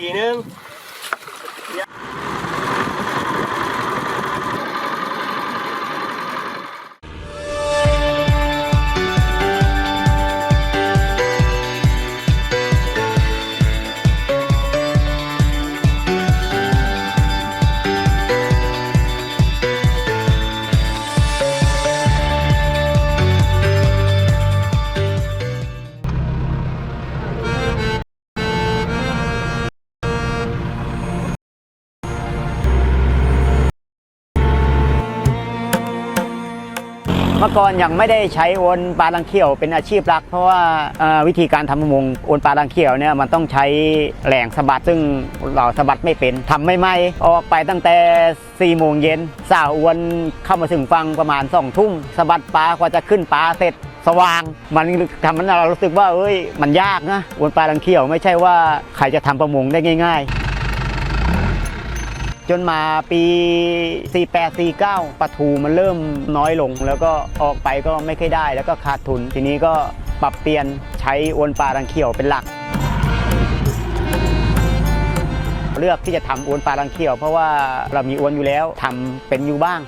ทีนึง มื่อก่อนยังไม่ได้ใช้โอนปลาลังเขียวเป็นอาชีพหลัก เพราะว่าวิธีการทำประมงโอนปลาลังเขียวเนี่ยมันต้องใช้แหล่งสะบัดซึ่งเราสะบัดไม่เป็นทำไม่ไหมออกไปตั้งแต่4ี่โมงเย็นสาวอวนเข้ามาถึงฟังประมาณ2องทุ่มสะบัดปลากว่าจะขึ้นปลาเสร็จสว่างมันทำให้เรารู้สึกว่าเอ้ยมันยากนะโอนปลาลังเขียวไม่ใช่ว่าใครจะทำประมงได้ง่าย ๆ จนมาปี 48 49ปลาทูมันเริ่มน้อยลง แล้วก็ออกไปก็ไม่ค่อยได้ แล้วก็ขาดทุน ทีนี้ก็ปรับเปลี่ยนใช้อวนปลาดังเขียวเป็นหลัก เลือกที่จะทำอวนปลาดังเขียว เพราะว่าเรามีอวนอยู่แล้วทำเป็นอยู่บ้าง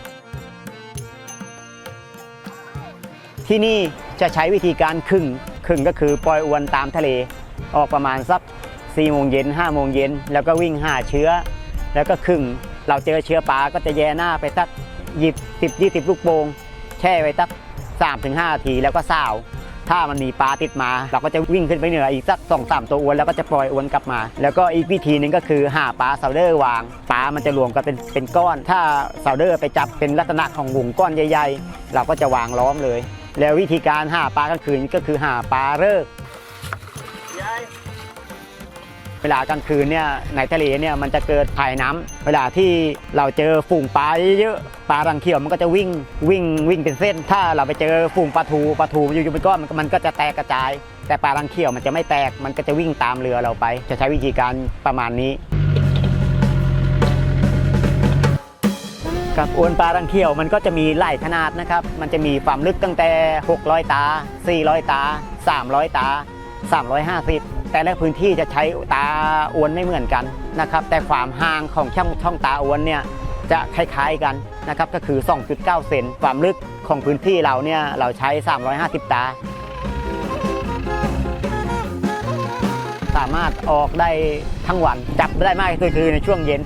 ที่นี่จะใช้วิธีการครึ่งครึ่งก็คือปล่อยอวนตามทะเล ออกประมาณสัก4โมงเย็น5โมงเย็นแล้วก็วิ่งหาเชื้อ แล้วก็ครึ่งเราเจอเชื้อปลาก็จะแย่หน้าไปสักหยิบสิบยี่สิบลูกโป่งแช่ไว้สักสามถึงห้านาทีแล้วก็ซาวถ้ามันมีปลาติดมา เราก็จะวิ่งขึ้นไปเหนืออีกสักสองสามตัวอวนแล้วก็จะปล่อยอวนกลับมา แล้วก็อีกวิธีหนึ่งก็คือหาปลาเซาเดอร์วางปลามันจะรวมกันเป็นเป็นก้อน ถ้าเซาเดอร์ไปจับเป็นลักษณะของวงก้อนใหญ่ๆ เราก็จะวางล้อมเลย แล้ววิธีการหาปลากลางคืนก็คือหาปลาเลิก เวลากลางคืนเนี่ยในทะเลเนี่ยมันจะเกิดภายน้ำเวลาที่เราเจอฝูงปลาเยอะปลารังเขียวมันก็จะวิ่งวิ่งวิ่งเป็นเส้น ถ้าเราไปเจอฝูงปลาทูปลาทูอยู่ๆเป็นก้อนมันมันก็จะแตกกระจาย แต่ปลารังเขียวมันจะไม่แตกมันก็จะวิ่งตามเรือเราไป จะใช้วิธีการประมาณนี้กับอวนปลารังเขียวมันก็จะมีหลายขนาดนะครับ มันจะมีความลึกตั้งแต่ 600 ตา 400 ตา 300 ตา 350 แต่ละพื้นที่จะใช้ตาอวนไม่เหมือนกันนะครับ แต่ความห่างของช่องช่องตาอวนเนี่ยจะคล้ายๆกันนะครับก็คือ 2.9 เซนความลึกของพื้นที่เราเนี่ยเราใช้ 350 ตา สามารถออกได้ทั้งวันจับได้มากที่สุดคือในช่วงเย็น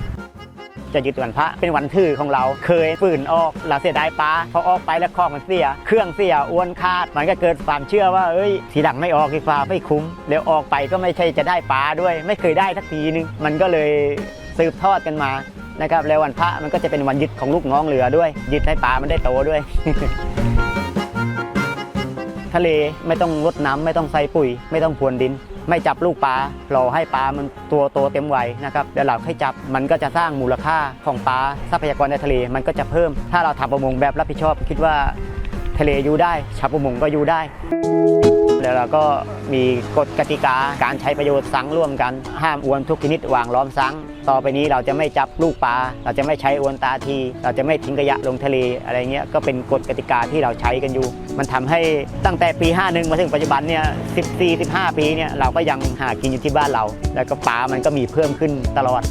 จะยุดวันพระเป็นวันทื่อของเรา เคยฝืนออกเราเสียดายปลาพอออกไปแล้วของมันเสีย เครื่องเสียอ้วนขาด มันก็เกิดความเชื่อว่าเอ้ยทีหลังไม่ออกดีฟ้าไม่คุ้มแล้วออกไปก็ไม่ใช่จะได้ปลาด้วย ไม่เคยได้สักทีนึงมันก็เลยสืบทอดกันมานะครับแล้ววันพระมันก็จะเป็นวันยุดของลูกน้องเรือด้วยยุดให้ปลามันได้โตด้วย ทะเลไม่ต้องรดน้ำไม่ต้องใส่ปุ๋ย ไม่ต้องพรวนดิน ไม่จับลูกปลารอให้ปลามันตัวโตเต็มวัยนะครับเดี๋ยวเราค่อยจับมันก็จะสร้างมูลค่าของปลาทรัพยากรในทะเลมันก็จะเพิ่ม ถ้าเราทำประมงแบบรับผิดชอบ คิดว่าทะเลอยู่ได้ชาวประมงก็อยู่ได้ แล้วเราก็มีกฎกติกาการใช้ประโยชน์สังร่วมกัน ห้ามอวนทุกชนิดวางล้อมสัง ต่อไปนี้เราจะไม่จับลูกปลาเราจะไม่ใช้อวนตาที เราจะไม่ทิ้งขยะลงทะเลอะไรเงี้ยก็เป็นกฎกติกาที่เราใช้กันอยู่ มันทำให้ตั้งแต่ปี 51 มาถึงปัจจุบันเนี่ย14 15 ปีเนี่ยเราก็ยังหากินอยู่ที่บ้านเรา แล้วก็ปลามันก็มีเพิ่มขึ้นตลอด